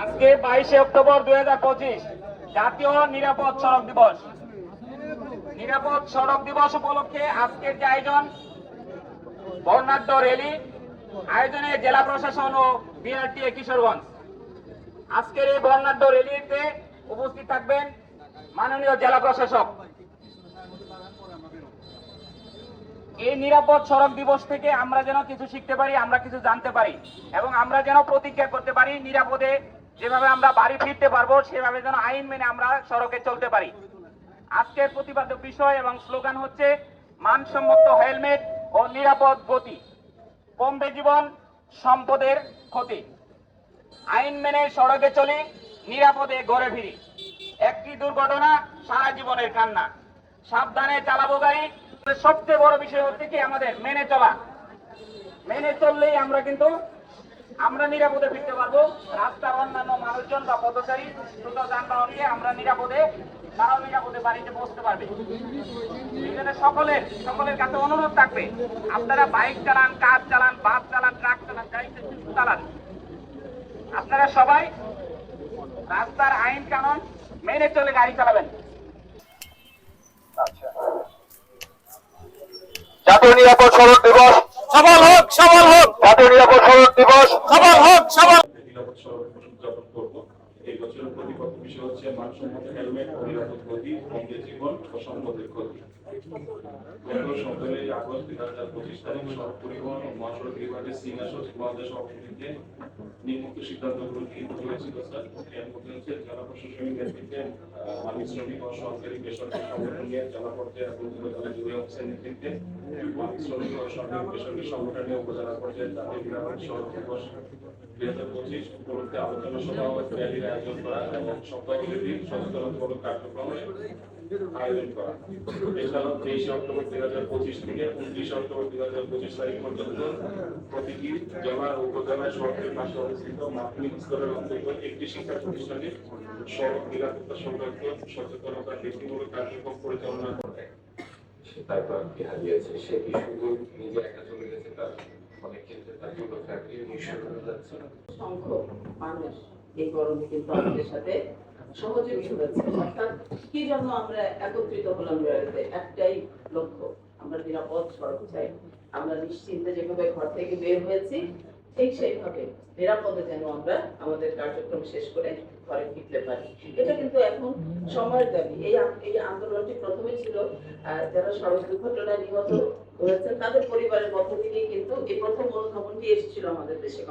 আজকে বাইশে অক্টোবর দুই জাতীয় নিরাপদ সড়ক দিবস। নিরাপদ সড়ক দিবস উপলক্ষে আজকের যে আয়োজন, বর্ণাঢ্য র্যালি, আয়োজনে জেলা প্রশাসন ও বিআরটিএ কিশোরগঞ্জ। আজকের এই বর্ণাঢ্য র্যালিতে উপস্থিত থাকবেন মাননীয় জেলা প্রশাসক এই নিরাপদ সড়ক দিবস থেকে আমরা যেন কিছু শিখতে পারি, আমরা কিছু জানতে পারি এবং আমরা যেন প্রতিজ্ঞা করতে পারি, নিরাপদে যেভাবে আমরা বাড়ি ফিরতে পারব, সেভাবে যেন আইন মেনে আমরা সড়কে চলতে পারি। আজকের প্রতিবাদ বিষয় এবং স্লোগান হচ্ছে, মানসম্মত হেলমেট ও নিরাপদ গতি। কমবে জীবন সম্পদের ক্ষতি। আইন মেনে সড়কে চলি, নিরাপদে গড়ে ফিরি। একটি দুর্ঘটনা সারা জীবনের কান্না। সাবধানে চালাবো গাড়ি। সবচেয়ে বড় বিষয় হচ্ছে কি, আমাদের মেনে চলা। মেনে চললেই আমরা কিন্তু, আমরা নিরাপদে ফিরতে পারব। রাস্তার অন্যান্য মানুষজন বা পথচারী, দ্রুত যানবাহনকে আমরা নিরাপদে তারাও নিরাপদে বাড়িতে পৌঁছতে পারবে। সকলের সকলের কাছে অনুরোধ থাকবে, আপনারা বাইক চালান, কার চালান, বাস চালান, ট্রাক চালান, গাড়ি চালান। আপনারা সবাই রাস্তার আইন কানুন মেনে চলে গাড়ি চালাবেন। জাতীয় নিরাপদ সড়ক দিবস। সফল হোক সফল হোক। জাতীয় নিরাপদ সড়ক দিবস। সফল হোক সফল এই বছরের প্রতিপক্ষ বিষয় হচ্ছে মানসম্মত হেলমেট ও নিরাপদ গতি কমবে জীবন ও সম্পদের ক্ষতি গত সতেরোই আগস্ট দুই হাজার পঁচিশ তারিখ সড়ক পরিবহন ও মহাসড়ক বিভাগের সিনিয়র সচিব মহোদয় সভাপতিতে নিম্নোক্ত সিদ্ধান্ত গ্রহণ হয়েছিল স্যার। এর মধ্যে হচ্ছে প্রশাসনিক শ্রমিক ও সরকারি বেসরকারি উপজেলা সরকারি বেসরকারি সংগঠন নিয়ে উপজেলা পর্যায়ে দুই হাজার পঁচিশ আলোচনা সভা ও র্যালির আয়োজন করা এবং সপ্তাহব্যাপী কার্যক্রমে আয়োজন করা। এছাড়াও তেইশে অক্টোবর দুই হাজার পঁচিশ থেকে উনত্রিশে অক্টোবর দুই পঁচিশ তারিখ পর্যন্ত প্রতিটি জেলা ও উপজেলায় পাশে অবস্থিত মাধ্যমিক স্তরের অন্তর্গত একটি শিক্ষা প্রতিষ্ঠানে সড়ক নিরাপত্তা সংক্রান্ত সচেতনতা ব্যক্তিমূলক কার্যক্রম পরিচালনা করে হারিয়েছে সে কি শুধু নিজে একা চলে গেছে তার অনেক ক্ষেত্রে তার পুরো ফ্যামিলি নিঃস্ব হয়ে যাচ্ছে সংখ্যক মানুষ এই গরমে কিন্তু আমাদের সাথে অর্থাৎ কি জন্য আমরা একত্রিত হলাম একটাই লক্ষ্য আমরা নিরাপদ সড়ক চাই আমরা নিশ্চিন্তে যেভাবে ঘর থেকে বের হয়েছি ঠিক সেইভাবে। নিরাপদে যেন আমরা আমাদের কার্যক্রম শেষ করে ঘরে ফিরতে পারি। এটা কিন্তু এখন সময়ের দাবি। এই এই আন্দোলনটি প্রথমে ছিল যারা সড়ক দুর্ঘটনায় নিহত হয়েছেন, তাদের পরিবারের কিন্তু এই প্রথম অনুধাবনটি এসেছিল আমাদের দেশে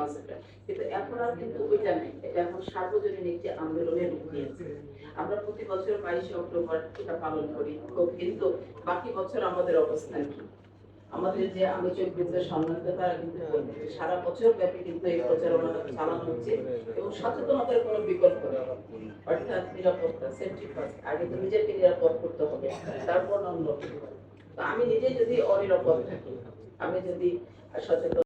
কিন্তু এখন আর কিন্তু ওইটা নেই। এটা এখন সার্বজনীন একটি আন্দোলনের রূপ নিয়েছে। আমরা প্রতি বছর বাইশে অক্টোবর এটা পালন করি। কিন্তু বাকি বছর আমাদের অবস্থান কি? আমাদের যে আলোচক বৃন্দের সম্মানিত তারা কিন্তু সারা বছর ব্যাপী কিন্তু এই প্রচারণা চালানো হচ্ছে এবং সচেতনতার কোনো বিকল্প নেই। অর্থাৎ নিরাপত্তা সেফটি ফার্স্ট আগে তো নিজেকে নিরাপদ করতে হবে, তারপর অন্য আমি নিজে যদি অনিরাপদ থাকি, আমি যদি সচেতন